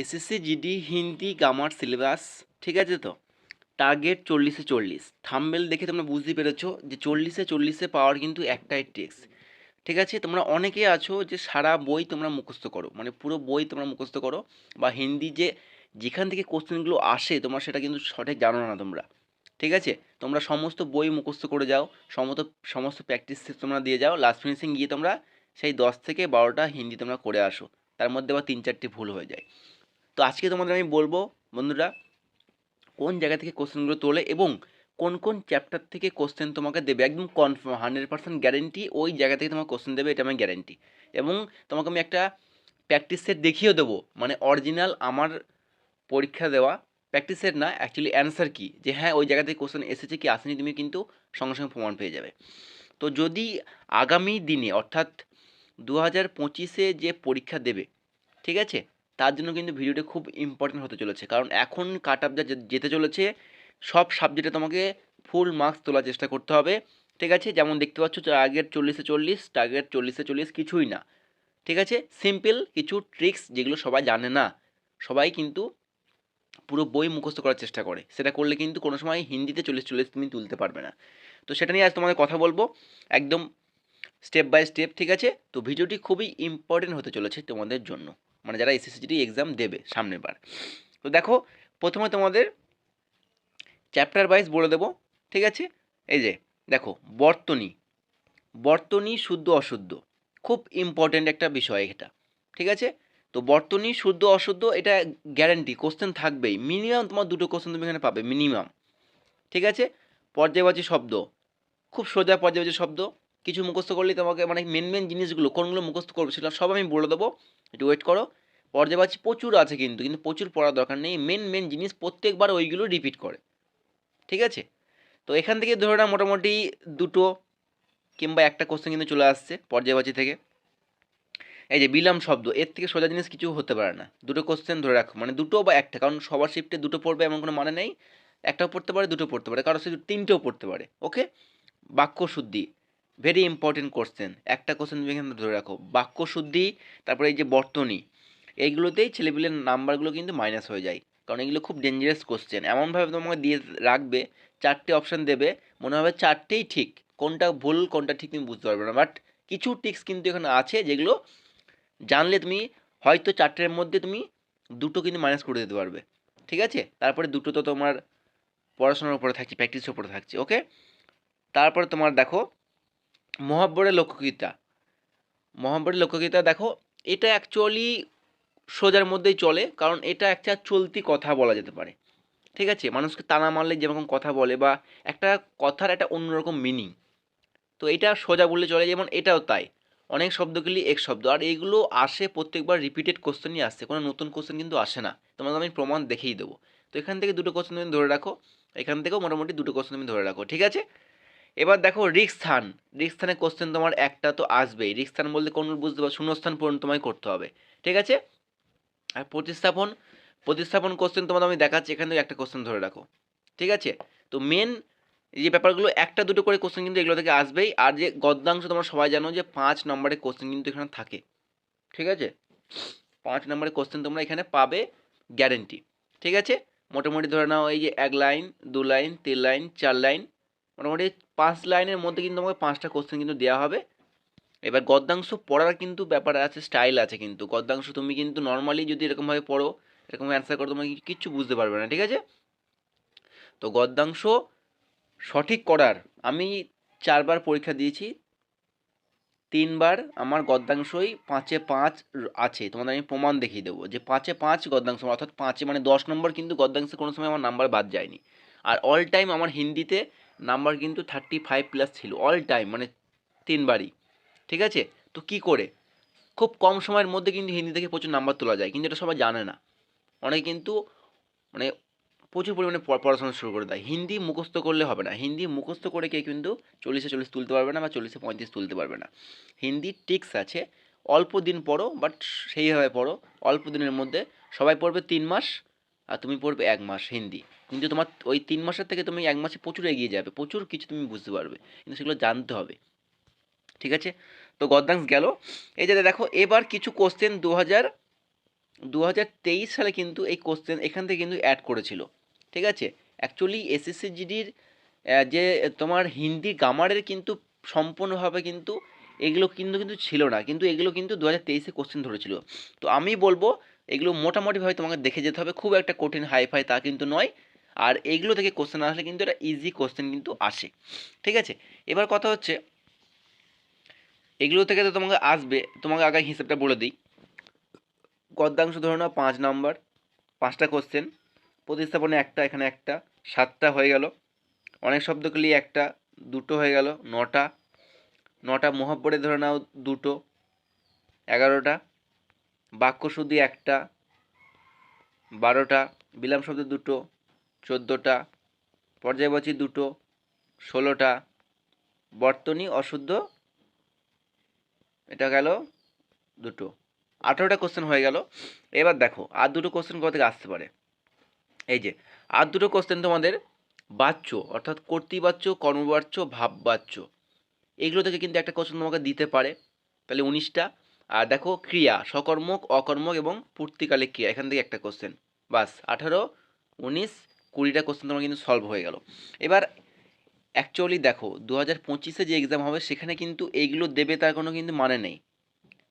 SSC GD Hindi grammar syllabus ঠিক আছে তো? টার্গেট চল্লিশে চল্লিশ। থাম্বেল দেখে তোমরা বুঝতে পেরেছ যে চল্লিশে চল্লিশে পাওয়ার কিন্তু একটাই টেক্স ঠিক আছে? তোমরা অনেকেই আছো যে সারা বই তোমরা মুখস্থ করো। মানে পুরো বই তোমরা মুখস্থ করো বা হিন্দি যে যেখান থেকে কোশ্চেনগুলো আসে তোমরা সেটা কিন্তু সঠিক জানো না তোমরা। ঠিক আছে? তোমরা সমস্ত বই মুখস্থ করে যাও, সমস্ত সমস্ত প্র্যাকটিস তোমরা দিয়ে যাও লাস্ট ফিনিশিং গিয়ে তোমরা সেই দশ থেকে বারোটা হিন্দি তোমরা করে আসো। তার মধ্যে আবার তিন চারটি ভুল হয়ে যায়। তো আজকে তোমাদের আমি বলব, বন্ধুরা, কোন জায়গা থেকে কোশ্চেনগুলো তোলে এবং কোন কোন চ্যাপ্টার থেকে কোশ্চেন তোমাকে দেবে। একদম কনফার্ম হান্ড্রেড পার্সেন্ট গ্যারেন্টি ওই জায়গা থেকে তোমাকে কোশ্চেন দেবে, এটা আমার গ্যারেন্টি এবং তোমাকে আমি একটা প্র্যাকটিস সেট দেখিয়েও দেবো মানে অরিজিনাল আমার পরীক্ষা দেওয়া। প্র্যাকটিস সেট না অ্যাকচুয়ালি অ্যান্সার কী? যে হ্যাঁ ওই জায়গা থেকে কোশ্চেন এসেছে কি, আসেনি, তুমি কিন্তু সঙ্গে সঙ্গে প্রমাণ পেয়ে যাবে। তো যদি আগামী দিনে, অর্থাৎ দু হাজার পঁচিশে যে পরীক্ষা দেবে, ঠিক আছে? তার জন্য কিন্তু ভিডিওটা খুব ইম্পর্টেন্ট হতে চলেছে। কারণ এখন কাট আপ যা যেতে চলেছে, সব সাবজেক্টে তোমাকে ফুল মার্কস তোলার চেষ্টা করতে হবে। ঠিক আছে? যেমন দেখতে পাচ্ছ টার্গেট চল্লিশে চল্লিশ টার্গেট চল্লিশে চল্লিশ কিছুই না। ঠিক আছে? সিম্পল কিছু ট্রিক্স যেগুলো সবাই জানে না, সবাই কিন্তু পুরো বই মুখস্থ করার চেষ্টা করে। সেটা করলে কিন্তু কোনো সময় হিন্দিতে চল্লিশ চল্লিশ তুমি তুলতে পারবে না। তো সেটা নিয়ে আজ তোমাদের কথা বলব একদম স্টেপ বাই স্টেপ ঠিক আছে? তো ভিডিওটি খুবই ইম্পর্টেন্ট হতে চলেছে তোমাদের জন্য। মানে যারা এসএসসিটি এক্সাম দেবে সামনের বার তো দেখো, প্রথমে তোমাদের চ্যাপ্টার ওয়াইজ বলে দেবো, ঠিক আছে? এই যে, দেখো, বর্তনী। বর্তনী শুদ্ধ, অশুদ্ধ। খুব ইম্পর্ট্যান্ট একটা বিষয় এটা, ঠিক আছে? তো বর্তনী শুদ্ধ, অশুদ্ধ, এটা গ্যারান্টি কোশ্চেন থাকবেই। মিনিমাম তোমার দুটো কোশ্চেন তুমি এখানে পাবে মিনিমাম ঠিক আছে? পর্যায়বাচী শব্দ। খুব সোজা পর্যায়বাচী শব্দ। কিছু মুখস্থ করলে তোমাকে মানে মেন মেন জিনিসগুলো, কোনগুলো মুখস্থ করবে সেটা সব আমি বলে দেবো। একটু ওয়েট করো। পর্যায়বাচী প্রচুর আছে কিন্তু কিন্তু প্রচুর পড়ার দরকার নেই। মেন মেন জিনিস প্রত্যেকবার ওইগুলো রিপিট করে। ঠিক আছে? তো এখান থেকে ধরে না মোটামুটি দুটো কিংবা একটা কোশ্চেন কিন্তু চলে আসছে পর্যায়বাচী থেকে। এই যে বিলাম শব্দ, এর থেকে সোজা জিনিস কিছু হতে পারে না। দুটো কোশ্চেন ধরে রাখো। মানে দুটো বা একটা, কারণ সবার শিফটে দুটো পড়বে এমন কোনো মানে নেই। একটাও পড়তে পারে, দুটো পড়তে পারে। কারও শুধু তিনটেও পড়তে পারে। ওকে বাক্য শুদ্ধি। ভেরি ইম্পর্টেন্ট কোশ্চেন একটা কোশ্চেন তুমি এখানে ধরে রাখো। বাক্য শুদ্ধি, তারপরে এই যে বর্তনী, এইগুলোতেই ছেলেপিলের নাম্বারগুলো কিন্তু মাইনাস হয়ে যায়। কারণ এগুলো খুব ডেঞ্জারাস কোশ্চেন এমনভাবে তোমাকে দিয়ে রাখবে, চারটে অপশান দেবে, মনে হবে চারটেই ঠিক। কোনটা ভুল, কোনটা ঠিক তুমি বুঝতে পারবে না। বাট কিছু টিক্স কিন্তু এখানে আছে যেগুলো জানলে তুমি হয়তো চারটের মধ্যে তুমি দুটো কিন্তু মাইনাস করে দিতে পারবে। ঠিক আছে? তারপরে দুটো তো তোমার পড়াশোনার উপরে থাকছে প্র্যাকটিসের উপরে থাকছে ওকে তারপরে তোমার দেখো মহাব্বরের লোকগীতা। মহাব্বরের লোকগীতা দেখো, এটা অ্যাকচুয়ালি সোজার মধ্যেই চলে, কারণ এটা একটা চলতি কথা বলা যেতে পারে। ঠিক আছে? মানুষকে টানা মারলে যেরকম কথা বলে বা একটা কথার একটা অন্যরকম মিনিং তো এটা সোজা বললে চলে, যেমন এটাও তাই। অনেক শব্দগুলি এক শব্দ। আর এইগুলো আসে প্রত্যেকবার রিপিটেড কোশ্চেনই আসছে কোনো নতুন কোশ্চেন কিন্তু আসে না। তোমাকে আমি প্রমাণ দেখেই দেবো। তো এখান থেকে দুটো কোশ্চেন তুমি ধরে রাখো। এখান থেকেও মোটামুটি দুটো কোশ্চেন তুমি ধরে রাখো। ঠিক আছে? এবার দেখো রিক্স স্থান রিক্স স্থানে কোশ্চেন তোমার একটা তো আসবেই। রিক্স স্থান বলতে কোন বুঝতে পারো শূন্যস্থান পূরণ তোমায় করতে হবে। ঠিক আছে? আর প্রতিস্থাপন প্রতিস্থাপন কোশ্চেন তোমাদের আমি দেখাচ্ছি। এখান একটা কোশ্চেন ধরে রাখো। ঠিক আছে? তো মেন যে ব্যাপারগুলো একটা দুটো করে কোশ্চেন কিন্তু এগুলো থেকে আসবেই। আর যে গদ্যাংশ তোমরা সবাই জানো যে পাঁচ নম্বরের কোশ্চেন কিন্তু এখানে থাকে। ঠিক আছে? পাঁচ নম্বরের কোশ্চেন তোমরা এখানে পাবে গ্যারেন্টি ঠিক আছে? মোটামুটি ধরে নাও এই যে এক লাইন দু লাইন তিন লাইন চার লাইন মোটামুটি পাঁচ লাইনের মধ্যে কিন্তু তোমাকে পাঁচটা কোশ্চেন কিন্তু দেওয়া হবে। এবার গদ্যাংশ পড়ার কিন্তু ব্যাপার আছে স্টাইল আছে কিন্তু। গদ্যাংশ, তুমি কিন্তু নর্মালি যদি এরকমভাবে পড়ো, এরকম অ্যান্সার করো, তোমাকে কিচ্ছু বুঝতে পারবে না, ঠিক আছে? তো গদ্যাংশ সঠিক করার আমি চারবার পরীক্ষা দিয়েছি। তিনবার আমার গদ্যাংশই পাঁচে পাঁচ আছে। তোমাদের আমি প্রমাণ দেখিয়ে দেবো যে পাঁচে পাঁচ গদ্যাংশ, অর্থাৎ পাঁচে মানে দশ নম্বর কিন্তু গদ্যাংশে কোনো সময় আমার নাম্বার বাদ যায়নি। আর অল টাইম আমার হিন্দিতে নাম্বার কিন্তু থার্টি ফাইভ প্লাস ছিল অল টাইম মানে তিনবারই, ঠিক আছে? তো কি করে? খুব কম সময়ের মধ্যে কিন্তু হিন্দি থেকে প্রচুর নাম্বার তোলা যায়, কিন্তু এটা সবাই জানে না। অনেকে কিন্তু মানে প্রচুর পরিমাণে পড়া- পড়াশোনা শুরু করে দেয়। হিন্দি মুখস্থ করলে হবে না। হিন্দি মুখস্থ করে কেউ কিন্তু চল্লিশে চল্লিশ তুলতে পারবে না বা চল্লিশে পঁয়ত্রিশ তুলতে পারবে না। হিন্দি টিক্স আছে, অল্প দিন পড়ো বাট সেইভাবে পড়ো। অল্প দিনের মধ্যে সবাই পড়বে তিন মাস আর তুমি পড়বে এক মাস হিন্দি। কিন্তু তোমার ওই তিন মাসের থেকে তুমি এক মাসে প্রচুর এগিয়ে যাবে, প্রচুর কিছু তুমি বুঝতে পারবে। কিন্তু সেগুলো জানতে হবে। ঠিক আছে? তো গদ্যাংশ গেল। এই যে দেখো, এবার কিছু কোশ্চেন দু হাজার দু হাজার তেইশ সালে কিন্তু এই কোশ্চেন এখান থেকে কিন্তু অ্যাড করেছিল। ঠিক আছে? অ্যাকচুয়ালি এসএসসি জিডির যে তোমার হিন্দি গ্রামারের কিন্তু সম্পূর্ণভাবে কিন্তু এগুলো কিন্তু কিন্তু ছিল না। কিন্তু এগুলো কিন্তু দু হাজার তেইশে কোশ্চেন ধরেছিল। তো আমি বলব এগুলো মোটামুটিভাবে তোমাকে দেখে যেতে হবে। খুব একটা কঠিন হাই ফাই তা কিন্তু নয়। আর এইগুলো থেকে কোশ্চেন আসলে কিন্তু এটা ইজি কোশ্চেন কিন্তু আসে। ঠিক আছে? এবার কথা হচ্ছে, এগুলো থেকে তো তোমাকে আসবে। তোমাকে আগে হিসেবটা বলে দিই। গদ্যাংশ ধরে নাও পাঁচ নাম্বার। পাঁচটা কোশ্চেন প্রতিস্থাপনে একটা, এখানে একটা। সাতটা হয়ে গেল। অনেক শব্দ শব্দগুলি একটা, দুটো হয়ে গেল, নটা। নটা মহাব্বরে ধরে নাও দুটো। এগারোটা। বাক্য শুদ্ধি একটা, বারোটা, বিলাম শব্দ দুটো, চোদ্দোটা, পর্যায়বাচী দুটো, ষোলোটা, বর্তনী অশুদ্ধ, এটা গেল দুটো। আঠেরোটা কোশ্চেন হয়ে গেল। এবার দেখো, আর দুটো কোশ্চেন কোথা থেকে আসতে পারে? এই যে, আর দুটো কোশ্চেন তোমাদের বাচ্য, অর্থাৎ কর্তৃবাচ্য, কর্মবাচ্য, ভাববাচ্য, এগুলো থেকে কিন্তু একটা কোশ্চেন তোমাকে দিতে পারে। তাহলে উনিশটা আর দেখো ক্রিয়া সকর্মক অকর্মক এবং পূর্তিকালে ক্রিয়া। এখান থেকে একটা কোশ্চেন বাস, আঠারো, উনিশ, কুড়িটা কোশ্চেন তোমার কিন্তু সলভ হয়ে গেল। এবার অ্যাকচুয়ালি দেখো দু হাজার পঁচিশে যে এক্সাম হবে, সেখানে কিন্তু এইগুলো দেবে তার কোনো কিন্তু মানে নেই।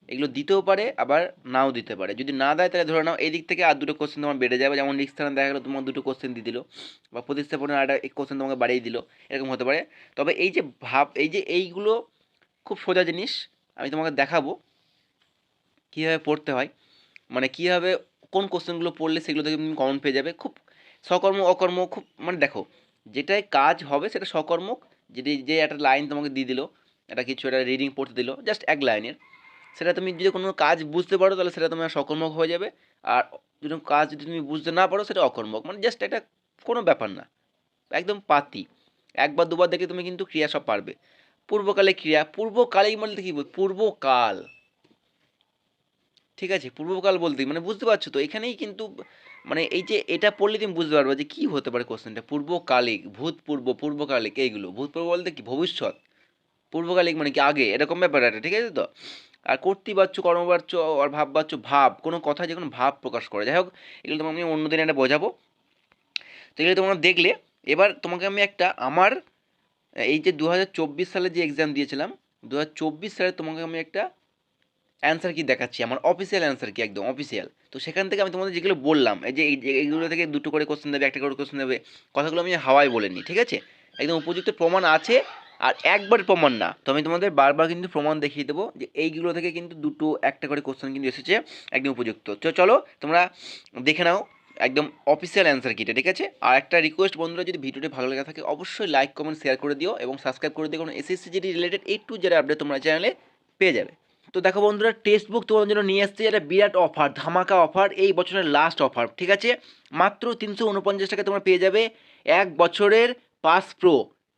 এগুলো দিতেও পারে, আবার নাও দিতে পারে। যদি না দেয়, তাহলে ধরে নাও, এই দিক থেকে আর দুটো কোশ্চেন তোমার বেড়ে যাবে। যেমন রিক্স স্থানে দেখা গেলো, তোমার দুটো কোশ্চেন দিয়ে দিল, বা প্রতিস্থাপনের আর একটা কোশ্চেন তোমাকে বাড়িয়ে দিল, এরকম হতে পারে। তবে এই যে ভাব, এই যে এইগুলো খুব সোজা জিনিস, আমি তোমাকে দেখাবো। কীভাবে পড়তে হয়? মানে কীভাবে কোন কোশ্চেনগুলো পড়লে সেগুলো থেকে তুমি কমন পেয়ে যাবে? খুব সকর্ম অকর্ম খুব মানে দেখো যেটাই কাজ হবে সেটা সকর্মক, যেটি যে একটা লাইন তোমাকে দিয়ে দিল, একটা কিছু একটা রিডিং পড়তে দিল জাস্ট এক লাইনের সেটা তুমি যদি কোনো কাজ বুঝতে পারো, তাহলে সেটা তোমার সকর্মক হয়ে যাবে। আর যদি কাজ যদি তুমি বুঝতে না পারো, সেটা অকর্মক। মানে জাস্ট একটা কোনো ব্যাপার না। একদম পাতি। একবার দুবার দেখে তুমি কিন্তু ক্রিয়া সব পারবে। পূর্বকালে ক্রিয়া, পূর্বকালেই বলতে কী পূর্বকাল। ঠিক আছে, পূর্বকাল বলতে মানে বুঝতে পারছ তো, এখানেই কিন্তু মানে এই যে এটা পড়লে তুমি বুঝতে পারবে যে কী হতে পারে কোশ্চেনটা পূর্বকালিক ভূতপূর্ব পূর্বকালিক, এইগুলো। ভূতপূর্ব বলতে কি? ভবিষ্যৎ। পূর্বকালিক মানে কি? আগে। এরকম ব্যাপার একটা, ঠিক আছে তো? আর কর্তৃবাচ্য, কর্মবাচ্য, আর ভাববাচ্য, ভাব, কোনো কথা যে কোনো ভাব প্রকাশ করে। যাই হোক, এগুলো তোমাকে আমি অন্য দিন একটা বোঝাবো। তো এগুলো তোমরা দেখলে, এবার তোমাকে আমি একটা আমার, এই যে দু হাজার চব্বিশ সালে যে এক্সাম দিয়েছিলাম দু হাজার চব্বিশ সালে তোমাকে আমি একটা অ্যান্সার কি দেখাচ্ছি? আমার অফিসিয়াল অ্যান্সার কি? একদম অফিসিয়াল তো সেখান থেকে আমি তোমাদের যেগুলো বললাম, এই যে এই- এইগুলো থেকে দুটো করে কোশ্চেন দেবে, একটা করে কোশ্চেন দেবে, কথাগুলো আমি হাওয়ায় বলিনি ঠিক আছে? একদম উপযুক্ত প্রমাণ আছে, আর একবার প্রমাণ না। তো আমি তোমাদের বারবার কিন্তু প্রমাণ দেখিয়ে দেবো যে এইগুলো থেকে কিন্তু দুটো, একটা করে কোশ্চেন কিন্তু এসেছে, একদম উপযুক্ত। তো চলো, তোমরা দেখে নাও একদম অফিসিয়াল অ্যান্সার কিটা, ঠিক আছে? আর একটা রিকোয়েস্ট বন্ধুরা, যদি ভিডিওটি ভালো লেগে থাকে, অবশ্যই লাইক কমেন্ট শেয়ার করে দিও এবং সাবস্ক্রাইব করে দিও, কারণ এসএসসি জিডি রিলেটেড এই টু যারা আপডেট তোমরা চ্যানেলে পেয়ে যাবে। তো দেখো বন্ধুরা টেক্সট বুক তোমাদের জন্য নিয়ে আসছে এটা বিরাট অফার ধামাকা অফার এই বছরের লাস্ট অফার ঠিক আছে? মাত্র তিনশো উনপঞ্চাশ টাকা তোমরা পেয়ে যাবে এক বছরের পাস প্রো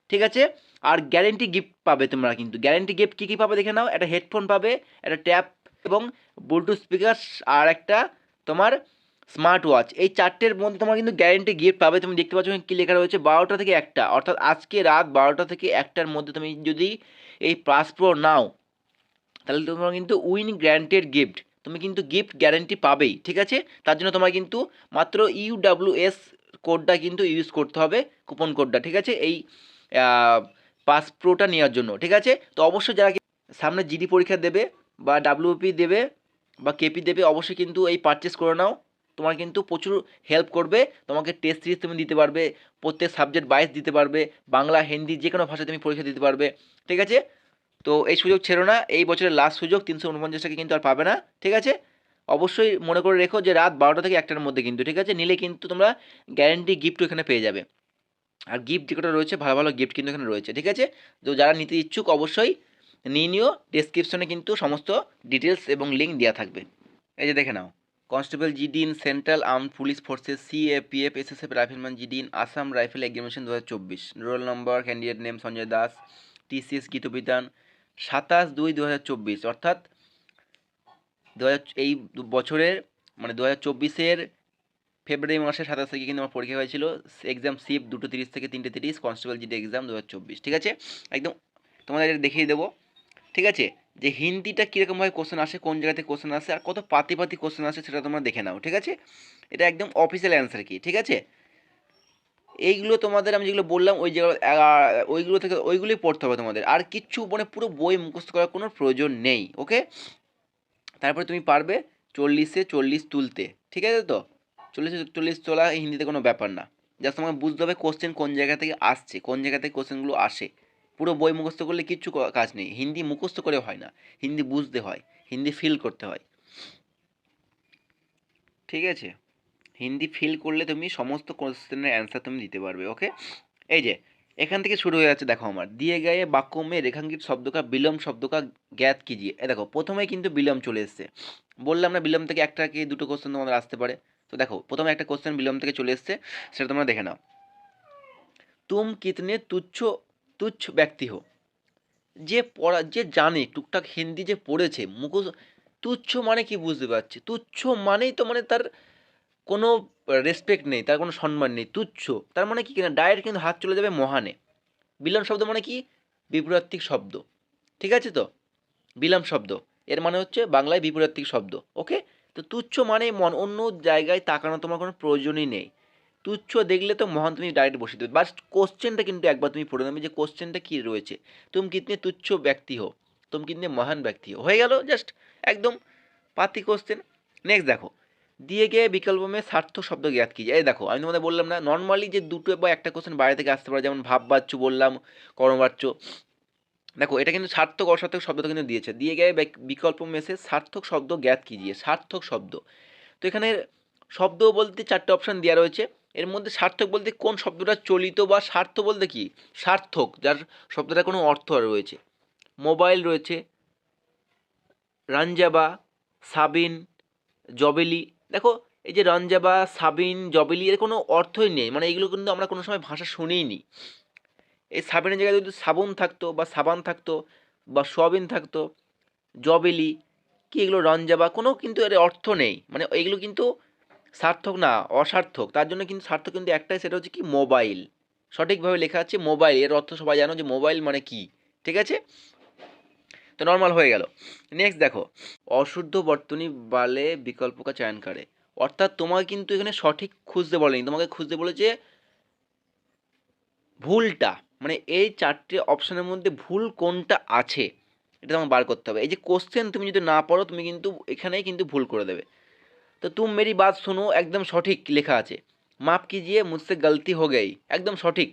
ঠিক আছে? আর গ্যারেন্টি গিফট পাবে তোমরা কিন্তু। গ্যারেন্টি গিফট কী কী পাবে দেখে নাও, একটা হেডফোন পাবে, একটা ট্যাপ এবং ব্লুটুথ স্পিকার আর একটা তোমার স্মার্ট ওয়াচ এই চারটের মধ্যে তোমার কিন্তু গ্যারেন্টি গিফট পাবে। তুমি দেখতে পাচ্ছ কী লেখা রয়েছে? বারোটা থেকে একটা, অর্থাৎ আজকে রাত বারোটা থেকে একটার মধ্যে তুমি যদি এই পাস প্রো নাও তাহলে তোমার কিন্তু উইন গ্যারান্টেড গিফট তুমি কিন্তু গিফট গ্যারান্টি পাবেই, ঠিক আছে? তার জন্য তোমার কিন্তু মাত্র ইউডাব্লিউএস কোডটা কিন্তু ইউজ করতে হবে কুপন কোডটা ঠিক আছে? এই পাস প্রোটা নেওয়ার জন্য, ঠিক আছে? তো অবশ্যই যারা সামনে জিডি পরীক্ষা দেবে বা ডাব্লিউপি দেবে বা কেপি দেবে, অবশ্যই কিন্তু এই পারচেস করে নাও। তোমার কিন্তু প্রচুর হেল্প করবে। তোমাকে টেস্ট সিরিজ তুমি দিতে পারবে, প্রত্যেক সাবজেক্ট বাইস দিতে পারবে, বাংলা, হিন্দি যে কোনো ভাষায় তুমি পরীক্ষা দিতে পারবে, ঠিক আছে? তো এই সুযোগ ছেড়ো না, এই বছরের লাস্ট সুযোগ তিনশো উনপঞ্চাশ টাকা কিন্তু আর পাবে না, ঠিক আছে? অবশ্যই মনে করে রেখো যে রাত বারোটা থেকে একটার মধ্যে কিন্তু, ঠিক আছে? নিলে কিন্তু তোমরা গ্যারেন্টি গিফট এখানে পেয়ে যাবে। আর গিফট যেটা রয়েছে, ভালো ভালো গিফট কিন্তু এখানে রয়েছে, ঠিক আছে? তো যারা নিতে ইচ্ছুক অবশ্যই নিয়ে নিও ডেসক্রিপশনে কিন্তু সমস্ত ডিটেলস এবং লিঙ্ক দেওয়া থাকবে। এই যে দেখে নাও constable GD in central arm police forces CAPF SSF rifleman GD in Assam rifle examination দু হাজার চব্বিশ। Roll number candidate name Sanjay Das TCS Gitabitan সাতাশ দুই দু হাজার চব্বিশ, অর্থাৎ দু হাজার এই বছরের মানে দু হাজার চব্বিশের ফেব্রুয়ারি মাসের সাতাশ তারিখে কিন্তু আমার পরীক্ষা হয়েছিল। এক্সাম সিপ দুটো তিরিশ থেকে তিনটে তিরিশ কনস্টেবল জিডি এক্সাম দু হাজার চব্বিশ, ঠিক আছে? একদম তোমাদের এটা দেখিয়ে দেবো, ঠিক আছে? যে হিন্দিটা কীরকমভাবে কোশ্চেন আসে, কোন জায়গাতে কোশ্চেন আসে, আর কত পাতি পাতি কোশ্চেন আসে সেটা তোমরা দেখে নাও, ঠিক আছে? এটা একদম অফিসিয়াল অ্যান্সার কি, ঠিক আছে? এইগুলো তোমাদের আমি যেগুলো বললাম, ওই জায়গা ওইগুলো থেকে ওইগুলোই পড়তে হবে তোমাদের। আর কিচ্ছু মানে পুরো বই মুখস্থ করার কোনো প্রয়োজন নেই ওকে তারপরে তুমি পারবে চল্লিশে চল্লিশ তুলতে, ঠিক আছে তো? চল্লিশে চল্লিশ তোলা হিন্দিতে কোনো ব্যাপার না। জাস্ট তোমাকে বুঝতে হবে কোশ্চেন কোন জায়গা থেকে আসছে, কোন জায়গা থেকে কোশ্চেনগুলো আসে। পুরো বই মুখস্থ করলে কিচ্ছু কাজ নেই। হিন্দি মুখস্থ করে হয় না। হিন্দি বুঝতে হয়। হিন্দি ফিল করতে হয়। ঠিক আছে? হিন্দি ফিল করলে তুমি সমস্ত কোশ্চেনের অ্যান্সার তুমি দিতে পারবে ওকে এই যে, এখান থেকে শুরু হয়ে যাচ্ছে, দেখো আমার। দিয়ে গায়ে বাক্য, মে, রেখাঙ্কিত শব্দ কা বিলম শব্দ কা জ্ঞাত কিজিয়ে এ দেখো, প্রথমেই কিন্তু বিলম চলে এসছে। বললাম না বিলম থেকে একটা কি দুটো কোশ্চেন তোমাদের আসতে পারে? তো দেখো, প্রথমে একটা কোশ্চেন বিলম থেকে চলে এসছে, সেটা তোমরা দেখে নাও। তুম কিতনে তুচ্ছ তুচ্ছ ব্যক্তি হো? যে পড়া, যে জানে, টুকটাক হিন্দি যে পড়েছে, মুখোশ, তুচ্ছ মানে কি বুঝতে পারছি? তুচ্ছ মানেই তো মানে তার কোনো রেসপেক্ট নেই, তার কোনো সম্মান নেই, তুচ্ছ। তার মানে কি কিনা? ডাইরেক্ট কিন্তু হাত চলে যাবে মহানে। বিলম শব্দ মানে কি? বিপরীতাত্মিক শব্দ। ঠিক আছে তো? বিলম শব্দ। এর মানে হচ্ছে বাংলায় বিপরীতাত্মিক শব্দ। ওকে তো তুচ্ছ মানে মন, অন্য জায়গায় তাকানো তোমার কোনো প্রয়োজনই নেই। তুচ্ছ দেখলে তো মহান তুমি ডাইরেক্ট বসে দেবে। বাস কোশ্চেনটা কিন্তু একবার তুমি পড়ে নেবে যে কোশ্চেনটা কী রয়েছে। তুমি কিতনে তুচ্ছ ব্যক্তি হো তুমি কিতনে মহান ব্যক্তি হো হয়ে গেল? জাস্ট একদম পাতি কোশ্চেন নেক্সট দেখো। দিয়ে গিয়ে বিকল্প মে সার্থক শব্দ জ্ঞাত কি এই দেখো, আমি তোমাদের বললাম না নর্মালি যে দুটো বা একটা কোশ্চেন বাইরে থেকে আসতে পারে, যেমন ভাব বাচ্চ বললাম, কর্মবাচ্য। দেখো, এটা কিন্তু সার্থক, অসার্থক শব্দ কিন্তু দিয়েছে। দিয়ে গিয়ে বিক- বিকল্প মেসে সার্থক শব্দ জ্ঞাত কিজিয়ে সার্থক শব্দ। তো এখানে শব্দ বলতে চারটে অপশান দেওয়া রয়েছে। এর মধ্যে সার্থক বলতে কোন শব্দটা চলিত বা স্বার্থ বলতে কি? সার্থক, যার শব্দটা কোনো অর্থ রয়েছে। মোবাইল রয়েছে, রাঞ্জাবা, সাবিন, জবেলি দেখো, এই যে রঞ্জাবা সাবিন, জবেলি এর কোনো অর্থই নেই। মানে এগুলো কিন্তু আমরা কোনো সময় ভাষা শুনিই নি। এই সাবিনের জায়গায় যদি সাবুন থাকতো বা সাবান থাকতো বা সোয়াবিন থাকতো, জবেলি, কি এগুলো রঞ্জাবা কোনো কিন্তু এর অর্থ নেই। মানে এগুলো কিন্তু সার্থক না, অসার্থক। তার জন্য কিন্তু সার্থক কিন্তু একটাই, সেটা হচ্ছে কি মোবাইল। সঠিকভাবে লেখা আছে মোবাইল। এর অর্থ সবাই জানো যে মোবাইল মানে কি, ঠিক আছে? তো নর্মাল হয়ে গেল। নেক্সট দেখো, অশুদ্ধ বর্তনী বালে বিকল্প কা চয়ন করে। অর্থাৎ তোমাকে কিন্তু এখানে সঠিক খুঁজতে বলেনি। তোমাকে খুঁজতে বলেছে ভুলটা। মানে এই চারটে অপশানের মধ্যে ভুল কোনটা আছে, এটা তোমাকে বার করতে হবে। এই যে কোশ্চেন তুমি যদি না পড়ো, তুমি কিন্তু এখানেই কিন্তু ভুল করে দেবে। তো তুম মেরি বাদ শোনো, একদম সঠিক লেখা আছে। মাপ কিজিয়ে মুঝসে গলতি হো গই। একদম সঠিক।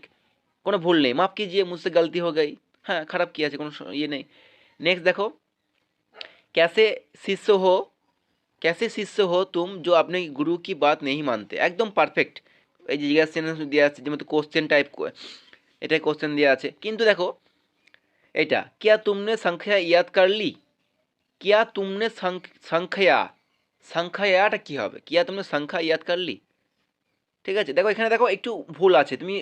কোনো ভুল নেই। মাপ কিজিয়ে মুঝসে গলতি হো গই। হ্যাঁ খারাপ কি আছে? কোনো ইয়ে নেই। नेक्स्ट देखो कैसे शिष्य हो कैसे शिष्य हो तुम जो अपने गुरु की बात नहीं मानते एकदम পারফেক্ট এই যে জিজ্ঞাসা চিহ্ন দেওয়া আছে যেমন কোশ্চেন টাইপ এটাই কোশ্চেন দেওয়া আছে কিন্তু দেখো এটা क्या तुमने संख्या याद कर ली क्या तुमने संख- संख्या সংখ্যাটা কী হবে কিয়া তুমি সংখ্যা ইয়াদ করলি ঠিক আছে দেখো এখানে দেখো একটু ভুল আছে তুমি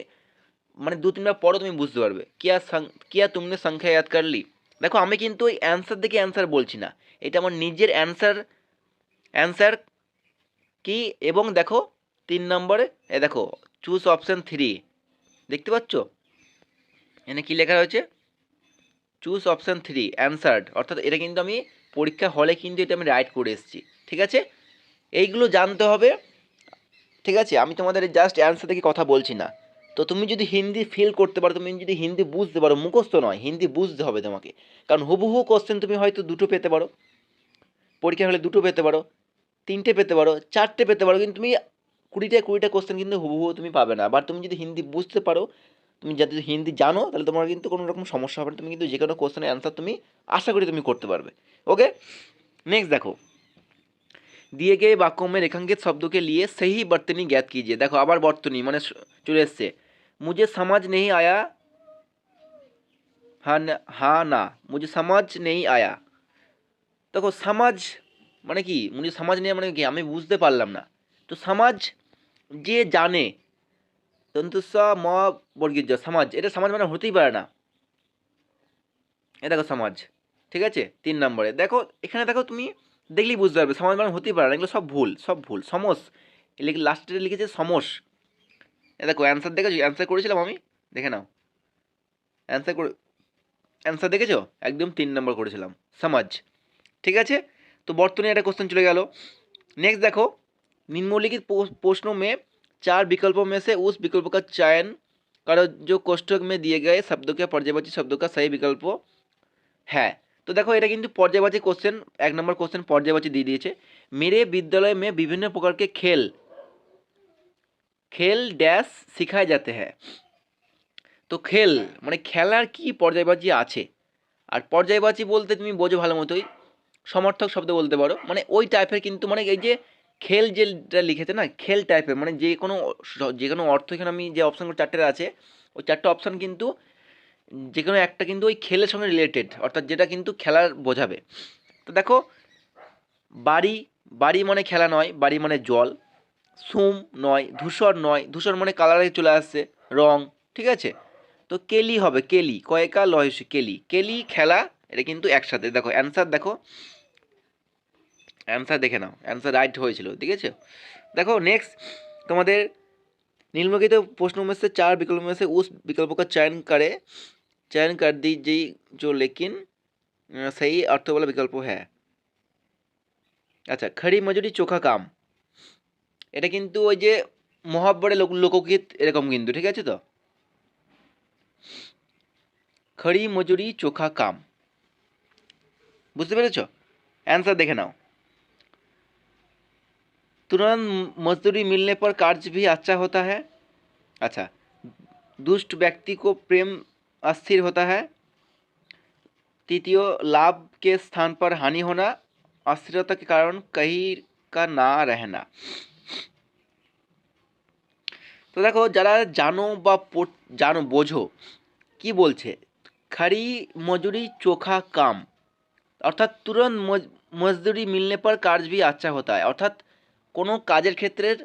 মানে দু তিনবার পরও তুমি বুঝতে পারবে কিয়া সং- কিয়া তুমনে সংখ্যা ইয়াদ করলি দেখো, আমি কিন্তু ওই অ্যান্সার দেখে অ্যান্সার বলছি না। এটা আমার নিজের অ্যান্সার অ্যান্সার কি? এবং দেখো, তিন নম্বরে, এ দেখো চুজ অপশান থ্রি দেখতে পাচ্ছ? এখানে কী লেখা রয়েছে? চুজ অপশান থ্রি অ্যান্সার্ড অর্থাৎ এটা কিন্তু আমি পরীক্ষা হলে কিন্তু এটা আমি রাইট করে এসেছি। ঠিক আছে? এইগুলো জানতে হবে। ঠিক আছে? আমি তোমাদের জাস্ট অ্যান্সার থেকে কথা বলছি না। তো তুমি যদি হিন্দি ফিল করতে পারো, তুমি যদি হিন্দি বুঝতে পারো, মুখস্থ নয়, হিন্দি বুঝতে হবে তোমাকে। কারণ হুবহু কোশ্চেন তুমি হয়তো দুটো পেতে পারো, পরীক্ষা হলে দুটো পেতে পারো, তিনটে পেতে পারো, চারটে পেতে পারো, কিন্তু তুমি কুড়িটা কুড়িটা কোশ্চেন কিন্তু হুবহু তুমি পাবে না। আবার তুমি যদি হিন্দি বুঝতে পারো, তুমি যাতে হিন্দি জানো, তাহলে তোমার কিন্তু কোনো রকম সমস্যা হবে না। তুমি কিন্তু যে কোনো কোশ্চেনের অ্যান্সার তুমি আশা করি তুমি করতে পারবে। ওকে নেক্সট দেখো। দিয়ে গিয়ে বাক্যমে রেখাঙ্কিত শব্দকে নিয়ে সেই বর্তনী জ্ঞাত কিজিয়ে। দেখো, আবার বর্তনী মানে চলে এসছে। मुझे समझ नहीं आया। हाँ हाँ ना মুঝে সমাজ নেই আয়া দেখো সমাজ মানে কি মুনি সমাজ নেই মানে কি আমি বুঝতে পারলাম না তো সমাজ যে জানে তন্তু স ম বর্গীয় সমাজ এটা সমাজ মানে হতেই পারে না এ দেখো সমাজ ঠিক আছে তিন নম্বরে দেখো এখানে দেখো তুমি দেখলেই বুঝতে পারবে সমাজ মানে হতেই পারে না এগুলো সব ভুল সব ভুল সমস লিখে লাস্টে লিখেছে সমস দেখো অ্যান্সার দেখেছ? অ্যান্সার করেছিলাম আমি? দেখে নাও। অ্যান্সার করে অ্যান্সার দেখেছ? একদম তিন নম্বর করেছিলাম। সমাজ। ঠিক আছে? তো বর্তমানে একটা কোশ্চেন চলে গেল। নেক্সট দেখো। নিম্নলিখিত প্রশ্ন মে চার বিকল্প মে সে উস বিকল্প का चयन কারও, যে কোষ্ঠক মে দিয়ে गए শব্দকে পর্যায়বাচী पर्यायवाची शब्दों का सही তো দেখো, এটা কিন্তু পর্যায়বাচী কোশ্চেন এক নম্বর কোশ্চেন পর্যায়বাচী দিয়ে দিয়েছে। মেরে বিদ্যালয়ে মে বিভিন্ন প্রকারকে খেল খেল ড্যাশ শিখায় যাতে হ্যাঁ। তো খেল মানে খেলার কি পর্যায়বাচী আছে? আর পর্যায়বাচী বলতে তুমি বোঝো ভালো মতোই সমর্থক শব্দ বলতে পারো। মানে ওই টাইপের কিন্তু মানে এই যে খেল যেটা লিখেছে না খেল টাইপের মানে যে কোনো যে কোনো অর্থ এখানে আমি যে অপশানগুলো চারটে আছে ওই চারটে অপশান কিন্তু যে কোনো একটা কিন্তু ওই খেলের সঙ্গে রিলেটেড অর্থাৎ যেটা কিন্তু খেলার বোঝাবে। তো দেখো বাড়ি বাড়ি মানে খেলা নয় বাড়ি মানে জল। সুম নয় ধূসর নয় ধূসর মানে কালারে চলে আসছে রং ঠিক আছে তো কেলি হবে কেলি কয়েকা লয়সি কেলি কেলি খেলা এটা কিন্তু একসাথে দেখো অ্যান্সার দেখো অ্যান্সার দেখে নাও অ্যান্সার রাইট হয়েছিল ঠিক আছে देखो नेक्स्ट তোমাদের निम्नलिखित प्रश्नों में से चार विकल्पों में से उस विकल्प का चयन करें चयन कर दीजिए जो लेकिन अ, सही अर्थ वाला विकल्प है আচ্ছা খড়ি মজুরি চোখা কাম এটা কিন্তু ওই যে মহাব্বরে লোক লোকগীত এরকম কিন্তু ঠিক আছে তো খড়ি মজুরি চোখা কাম বুঝতে পেরেছো অ্যান্সার দেখে নাও तुरंत मजदूरी मिलने पर कार्य भी अच्छा होता है अच्छा दुष्ट व्यक्ति को प्रेम अस्थिर होता है तृतीय लाभ के स्थान पर हानि होना अस्थिरता के कारण कहीं का ना रहना তো দেখো, যারা জানো বা জানো, বোঝো, কি বলছে? খাড়ি মজুরি চোখা কাম। অর্থাৎ তুরন্ত মজ- মজদুরি মিলনে পর কাজ ভি আচ্ছা হতা হয় অর্থাৎ কোনো কাজের ক্ষেত্রে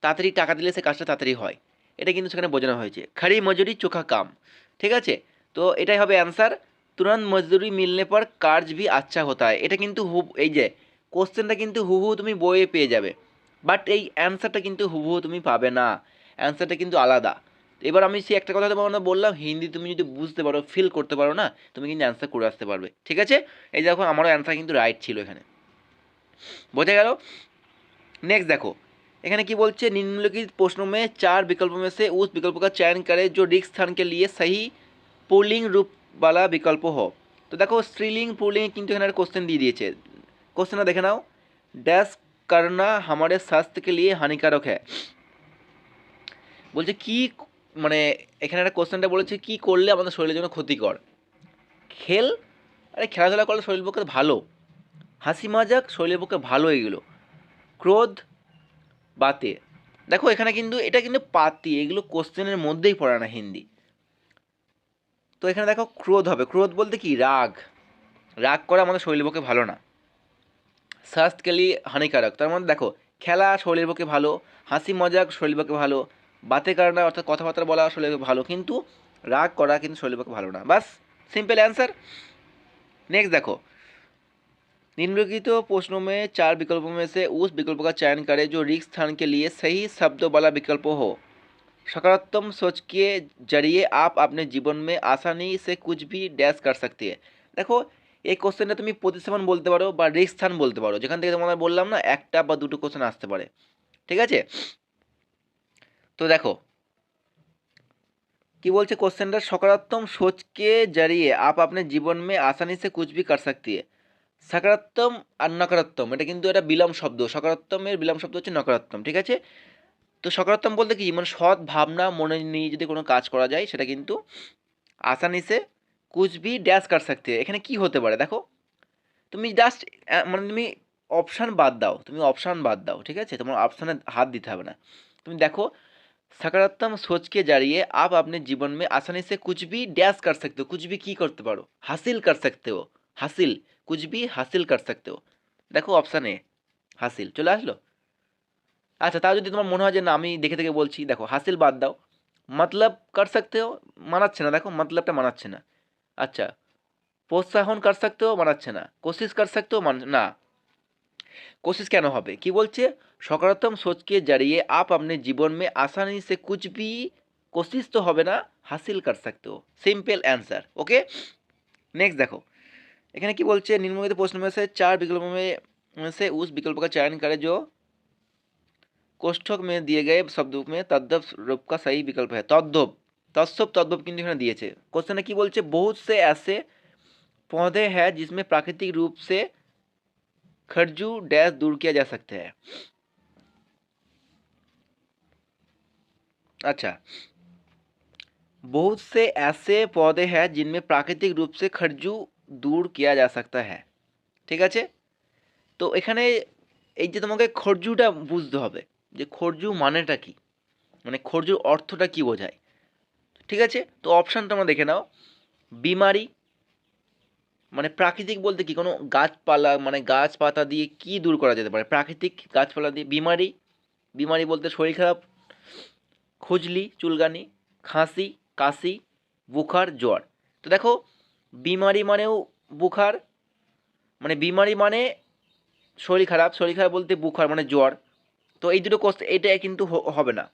তাড়াতাড়ি টাকা দিলে সে কাজটা তাড়াতাড়ি হয়। এটা কিন্তু সেখানে বোঝানো হয়েছে। খাড়ি মজুরি চোখা কাম। ঠিক আছে? তো এটাই হবে অ্যান্সার তুরন্ত মজদুরি মিলনে পর কাজ ভি আচ্ছা হতা হয় এটা কিন্তু হু, এই যে কোশ্চেনটা কিন্তু হুবহু তুমি বইয়ে পেয়ে যাবে। বাট এই অ্যান্সারটা কিন্তু হুবহু তুমি পাবে না অ্যান্সারটা কিন্তু আলাদা এবার আমি সেই একটা কথা তোমাকে বললাম হিন্দি তুমি যদি বুঝতে পারো ফিল করতে পারো না তুমি কিন্তু অ্যান্সার করে আসতে পারবে ঠিক আছে এই দেখো আমারও অ্যান্সার কিন্তু রাইট ছিল এখানে বোঝা গেল नेक्स्ट देखो এখানে কি বলছে निम्नलिखित प्रश्नों में चार विकल्पों में से उस विकल्प का चयन करें जो रिक्त स्थान के लिए सही पुलिंग रूप वाला विकल्प हो তো দেখো স্ত্রীলিঙ্গ পুলিং কিন্তু এখানে একটা কোশ্চেন দিয়ে দিয়েছে কোশ্চেনটা দেখে নাও ড্যাশ करना हमारे स्वास्थ्य के लिए हानिकारक है বলছে কি মানে এখানে একটা কোশ্চেনটা বলেছে কি করলে আমাদের শরীরের জন্য ক্ষতিকর খেল আরে খেলাধুলা করলে শরীরের পক্ষে ভালো হাসি মজাক শরীরের পক্ষে ভালো এগুলো ক্রোধ বাতে দেখো এখানে কিন্তু এটা কিন্তু পাতি এগুলো কোশ্চেনের মধ্যেই পড়ে না হিন্দি তো এখানে দেখো ক্রোধ হবে ক্রোধ বলতে কি রাগ রাগ করা আমাদের শরীরের পক্ষে ভালো না স্বাস্থ্যকে লিয়ে হানিকারক তার মধ্যে দেখো খেলা শরীরের পক্ষে ভালো হাসি মজাক শরীরের পক্ষে ভালো বাতে কারণে অর্থাৎ কথাবার্তা বলা শরীরের পক্ষে ভালো কিন্তু রাগ করা কিন্তু শরীরের পক্ষে ভালো না বাস সিম্পল অ্যান্সার नेक्स्ट देखो निम्नलिखित प्रश्नों में चार विकल्पों में से उस विकल्प का चयन करें जो रिक्त स्थान के लिए सही शब्दों वाला विकल्प हो सकारात्मक सोच के जरिए आप अपने जीवन में आसानी से कुछ भी डैश कर सकते हैं দেখো এই কোশ্চেনটা তুমি প্রতিস্থাপন বলতে পারো বা রিক্স স্থান বলতে পারো যেখান থেকে তোমাদের বললাম না একটা বা দুটো কোশ্চেন আসতে পারে ঠিক আছে তো দেখো कि बोलते क्वेश्चन सकारात्मक सोच के जरिए आप अपने जीवन में आसानी से कुछ भी कर सकती है সকারাত্মক আর নকারাত্মক এটা কিন্তু এটা বিলম শব্দ সকারাত্মকের বিলম শব্দ হচ্ছে নকারাত্মক ঠিক আছে তো সকারাত্মক বলতে কি মানে সৎ ভাবনা মনে নিয়ে যদি কোনো কাজ করা যায় সেটা কিন্তু আসানি সে কুচ ভি ড্যাশ কার सकते এখানে কি হতে পারে দেখো তুমি জাস্ট মানে তুমি অপশান বাদ দাও তুমি অপশান বাদ দাও ঠিক আছে তোমার অপশানে হাত দিতে হবে না তুমি দেখো सकारात्मक सोच के जरिए आप अपने जीवन में आसानी से कुछ भी डैश कर सकते हो कुछ भी की करते पारो हासिल कर सकते हो हासिल कुछ भी हासिल कर सकते हो দেখো অপশান এ হাসিল চলে আসলো আচ্ছা তাও যদি তোমার মনে হয় যে না আমি দেখে দেখে বলছি দেখো হাসিল বাদ দাও মতলব কর सकते हो মানাচ্ছে না দেখো মতলবটা মানাচ্ছে না আচ্ছা প্রোৎসাহন কর सकते हो মানাচ্ছে না কোশিশ কর सकते हो মান না कोशिश क्या ना হবে কি বলছে सकारात्मक सोच के जरिए आप अपने जीवन में आसानी से कुछ भी कोशिश तो হবে না हासिल कर सकते हो सिंपल आंसर ओके नेक्स्ट देखो এখানে কি বলছে निम्नलिखित प्रश्न में से चार विकल्पों में में से उस विकल्प का चयन करें जो কোষ্ঠক में दिए गए शब्दों में तद्दव रूप का सही विकल्प है तद्दव तत्सव तद्दव কিন্তু এখানে দিয়েছে কোশ্চেনে কি বলছে बहुत से ऐसे पौधे हैं जिसमें प्राकृतिक रूप से खरजू डैश दूर किया जा सकता है अच्छा बहुत से ऐसे पौधे हैं जिनमें प्राकृतिक रूप से खरजू दूर किया जा सकता है ঠিক আছে তো এখানে এই যে তোমাকে খরজুটা বুঝতে হবে যে খরজু মানেটা কি মানে খরজুর অর্থটা কি বোঝায় ঠিক আছে? তো অপশানটা আমরা দেখে নাও। বিমারি মানে প্রাকৃতিক বলতে কি? কোনো গাছপালা মানে গাছপাতা দিয়ে কি দূর করা যেতে পারে? প্রাকৃতিক গাছপালা দিয়ে বিমারি বিমারি বলতে শরীর খারাপ, খুজলি, চুলকানি, খাঁসি, কাশি, বুখার, জ্বর। তো দেখো, বিমারি মানেও বুখার মানে বিমারি মানে শরীর খারাপ শরীর খারাপ বলতে বুখার মানে জ্বর। তো এই দুটো কোশ্চেন এটা কিন্তু হবে না।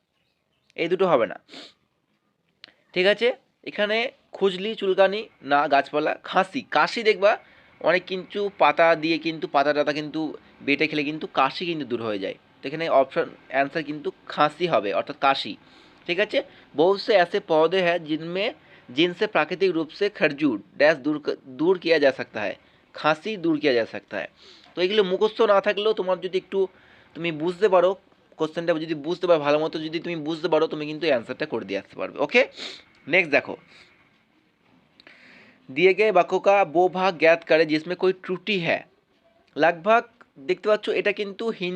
এই দুটো হবে না। ঠিক আছে এখানে খুজলি চুলকানি না গাছপালা খাসি কাশি দেখবা অনেক কিন্তু পাতা দিয়ে কিন্তু পাতা টাতা কিন্তু বেটে খেলে কিন্তু কাশি কিন্তু দূর হয়ে যায় তো এখানে অপশন অ্যান্সার কিন্তু খাসি হবে অর্থাৎ কাশি ठीक है बहुत से ऐसे पौधे हैं जिनमें जिनसे प्राकृतिक रूप से खरजूर डैश दूर क- दूर किया जा सकता है খাসি দূর কিয়া যা सकता है তো এগুলো মুখস্থ না থাকলেও তোমার যদি একটু তুমি বুঝতে পারো কোশ্চেনটা যদি বুঝতে পারো ভালো মতো যদি তুমি বুঝতে পারো তুমি কিন্তু অ্যান্সারটা করে দিয়ে আসতে পারবে ওকে नेक्स्ट देखो दिए गए वाक्यों का वो भाग ज्ञात करें जिसमें कोई त्रुटि है लगभग দেখতে পাচ্ছ এটা কিন্তু হিন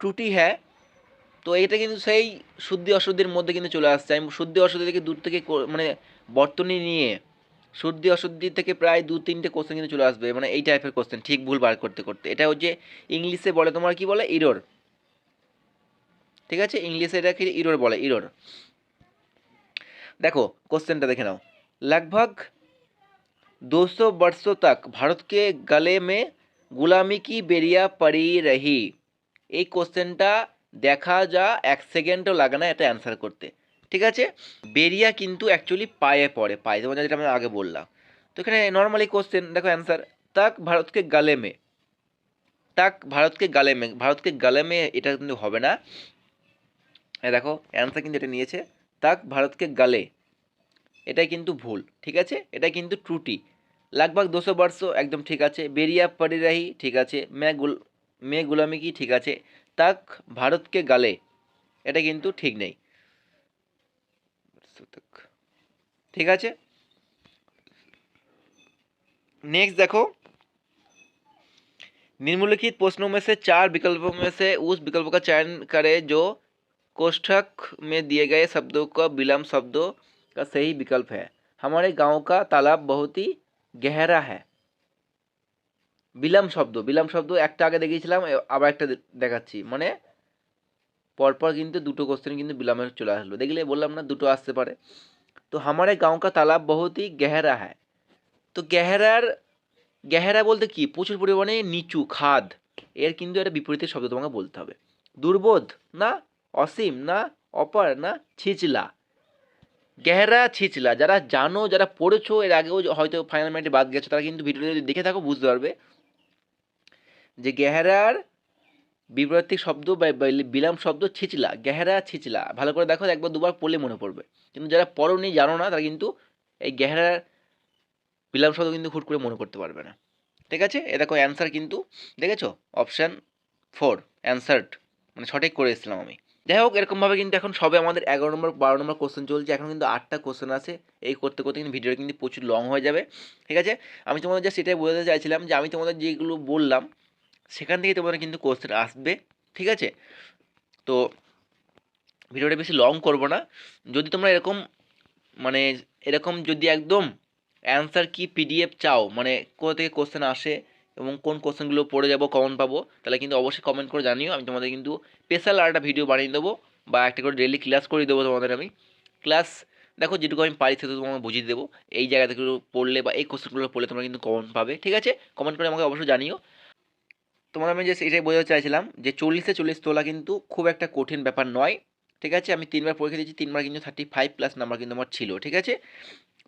ত্রুটি হ্যাঁ তো এটা কিন্তু সেই শুদ্ধি অশুদ্ধির মধ্যে কিন্তু চলে আসছে আমি শুদ্ধি অশুদ্ধি থেকে দূর থেকে কো- মানে বর্তনী নিয়ে শুদ্ধি অশুদ্ধি থেকে প্রায় দু তিনটে কোশ্চেন কিন্তু চলে আসবে মানে এই টাইপের কোশ্চেন ঠিক ভুল বার করতে করতে এটা হচ্ছে ইংলিশে বলে তোমার কি বলে ইরোর ঠিক আছে ইংলিশে এটাকে ইরোর বলে ইরোর देखो क्वेश्चन देखে नाओ लगभग 200 वर्षों तक भारत के गले में गुलामी की बेरिया पड़ी रही এই কোশ্চেনটা দেখা যা এক সেকেন্ডও লাগে না এটা অ্যান্সার করতে ঠিক আছে বেরিয়া কিন্তু অ্যাকচুয়ালি পায়ে পড়ে পায়ে যেমন যেটা আমি আগে বললাম তো এখানে নর্মালি কোশ্চেন দেখো অ্যান্সার তাক ভারতকে গালে মে তাক ভারতকে গালে মে ভারতকে গালে মে এটা কিন্তু হবে না এই দেখো অ্যান্সার কিন্তু এটা নিয়েছে তাক ভারতকে গালে এটাই কিন্তু ভুল ঠিক আছে এটা কিন্তু ত্রুটি লাগভাগ দুশো বর্ষ একদম ঠিক আছে বেরিয়া পরিরাহি ঠিক আছে মে গুল মে গুলামি কি ঠিক আছে তাক ভারতকে গালে এটা কিন্তু ঠিক নেই ঠিক আছে नेक्स्ट देखो निम्नलिखित प्रश्नों में से चार विकल्पों में से उस विकल्प का चयन करें जो कोष्ठक में दिए गए शब्दों का विलम्ब शब्दों का सही विकल्प है हमारे गांव का तालाब बहुत ही गहरा है বিলাম শব্দ বিলাম শব্দ একটা আগে দেখিয়েছিলাম এ- আবার একটা দে- দেখাচ্ছি মানে পরপর কিন্তু দুটো কোশ্চেন কিন্তু বিলামে চলে আসলো দেখলে বললাম না দুটো আসতে পারে তো हमारे गांव का तालाब बहुत ही गहरा है তো গেহেরার গেহেরা বলতে কি প্রচুর পরিমাণে নিচু খাদ এর কিন্তু একটা বিপরীতের শব্দ তোমাকে বলতে হবে দুর্বোধ না অসীম না, অপার না, ছিচলা। গেহেরা ছিচলা। যারা জানো, যারা পড়েছো, এর আগেও হয়তো ফাইনাল মিনিটে বাদ গেছো, তারা কিন্তু ভিডিওটা যদি দেখে থাকো, বুঝতে পারবে যে গেহেরার বিপরীতিক শব্দ বা বা বিলাম শব্দ ছিচলা, গেহেরা ছিচলা। ভালো করে দেখো, একবার দুবার পড়লে মনে পড়বে। কিন্তু যারা পড়োনি, জানো না, তারা কিন্তু এই গেহেরার বিলাম শব্দ কিন্তু হুট করে মনে করতে পারবে না। ঠিক আছে? এ দেখো অ্যান্সার কিন্তু, দেখেছ? অপশান ফোর অ্যান্সার্ড মানে সঠিক করে এসেছিলাম আমি। যাই হোক এরকমভাবে কিন্তু এখন সবে আমাদের এগারো নম্বর, বারো নম্বর কোশ্চেন চলছে। এখন কিন্তু আটটা কোশ্চেন আছে। এই করতে করতে কিন্তু ভিডিওটা কিন্তু প্রচুর লং হয়ে যাবে। ঠিক আছে? আমি তোমাদের জাস্ট সেটাই বোঝাতে চাইছিলাম যে, আমি তোমাদের যেগুলো বললাম, সেখান থেকে তোমাদের কিন্তু কোশ্চেন আসবে। ঠিক আছে? তো ভিডিওটা বেশি লং করব না। যদি তোমরা এরকম মানে এরকম যদি একদম অ্যান্সার কি পিডিএফ চাও মানে কোথা থেকে কোশ্চেন আসে এবং কোন কোশ্চেনগুলো পড়ে যাব কমন পাবো, তাহলে কিন্তু অবশ্যই কমেন্ট করে জানিও। আমি তোমাদের কিন্তু স্পেশাল আর একটা ভিডিও বানিয়ে দেবো বা একটা করে ডেলি ক্লাস করে দেবো তোমাদের আমি। ক্লাস দেখো যেটুকু আমি পারি সেটুকু তোমাকে বুঝিয়ে দেবো। এই জায়গা থেকে পড়লে বা এই কোশ্চেনগুলো পড়লে তোমরা কিন্তু কমন পাবে, ঠিক আছে? কমেন্ট করে আমাকে অবশ্যই জানিও। তোমার আমি যে এটাই বোঝাতে চাইছিলাম যে চল্লিশে চল্লিশ তোলা কিন্তু খুব একটা কঠিন ব্যাপার নয়, ঠিক আছে? আমি তিনবার পরীক্ষা দিয়েছি, তিনবার কিন্তু থার্টি ফাইভ প্লাস নাম্বার কিন্তু আমার ছিল, ঠিক আছে?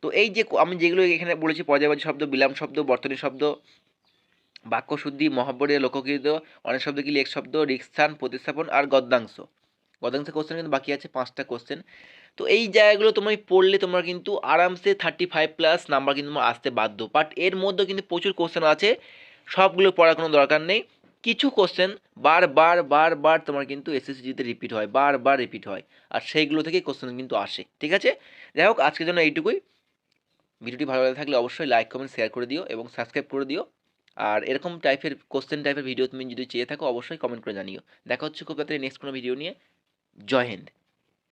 তো এই যে আমি যেগুলো এখানে বলেছি, পর্যায়বাচী শব্দ, বিলাম শব্দ, বর্তনী শব্দ বাক্যশুদ্ধি মহাব্বরীয় লোককৃত অনেক শব্দ কি লেখ শব্দ রিক্সান প্রতিস্থাপন আর গদ্যাংশ। গদ্যাংশ কোশ্চেন কিন্তু বাকি আছে, পাঁচটা কোশ্চেন তো এই জায়গাগুলো তুমি পড়লে তোমার কিন্তু আরামসে থার্টি ফাইভ প্লাস নাম্বার কিন্তু তোমার আসতে বাধ্য। বাট এর মধ্যে কিন্তু প্রচুর কোশ্চেন আছে, সবগুলো পড়ার কোনো দরকার নেই। কিছু কোশ্চেন বারবার বারবার তোমার কিন্তু এসএসসিজিতে রিপিট হয় বারবার রিপিট হয়। আর সেইগুলো থেকেই কোশ্চেন কিন্তু আসে, ঠিক আছে? যাই হোক, আজকের জন্য এইটুকুই। ভিডিওটি ভালো লাগে থাকলে অবশ্যই লাইক কমেন্ট শেয়ার করে দিও এবং সাবস্ক্রাইব করে দিও। আর এরকম টাইপের কোশ্চেন টাইপের ভিডিও তুমি যদি চেয়ে থাকো, অবশ্যই কমেন্ট করে জানিও। দেখা হচ্ছে খুব তাড়াতাড়ি নেক্সট কোনো ভিডিও নিয়ে। জয় হিন্দ।